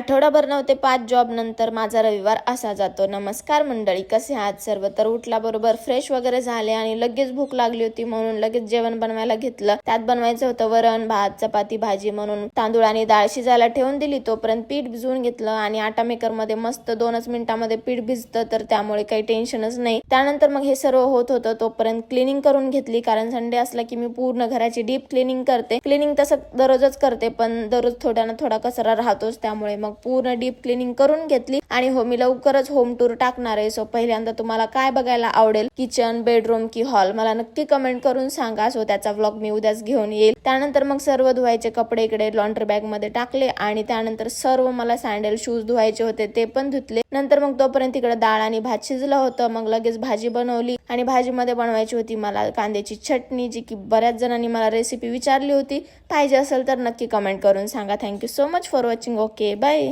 आठवडाभर नव्हते पाच जॉब नंतर माझा रविवार असा जातो. नमस्कार मंडळी कसे आहात सर्व? तर उठला बरोबर फ्रेश वगैरे झाले आणि लगेच भूक लागली होती म्हणून लगेच जेवण बनवायला घेतलं. त्यात बनवायचं होतं वरण भात चपाती भाजी म्हणून तांदूळ आणि डाळ शिजायला ठेवून दिली तोपर्यंत पीठ भिजवून घेतलं आणि आटा मेकरमध्ये मस्त दोनच मिनिटांमध्ये पीठ भिजतं तर त्यामुळे काही टेन्शनच नाही. त्यानंतर मग हे सर्व होत होतं तोपर्यंत क्लिनिंग करून घेतली. कारण संडे असला की मी पूर्ण घराची डीप क्लिनिंग करते. क्लिनिंग तसं दररोजच करते पण दररोज थोडा ना थोडा कचरा राहतोच त्यामुळे मग पूर्ण डीप क्लिनिंग करून घेतली. आणि हो मी लवकरच होम टूर टाकणार आहे. सो पहिल्यांदा तुम्हाला काय बघायला आवडेल? किचन बेडरूम की हॉल मला नक्की कमेंट करून सांगा. सो त्याचा व्लॉग मी उद्याच घेऊन येईल. त्यानंतर मग सर्व धुवायचे कपडे इकडे लॉन्ड्री बॅगमध्ये टाकले. आणि त्यानंतर सर्व मला सँडल शूज धुवायचे होते ते पण धुतले. नंतर मग तोपर्यंत इकडे डाळ आणि भात शिजलं होतं. मग लगेच भाजी बनवली आणि भाजीमध्ये बनवायची होती मला कांद्याची चटणी जी की बऱ्याच जणांनी मला रेसिपी विचारली होती. पाहिजे असेल तर नक्की कमेंट करून सांगा. Thank you so much for watching okay bye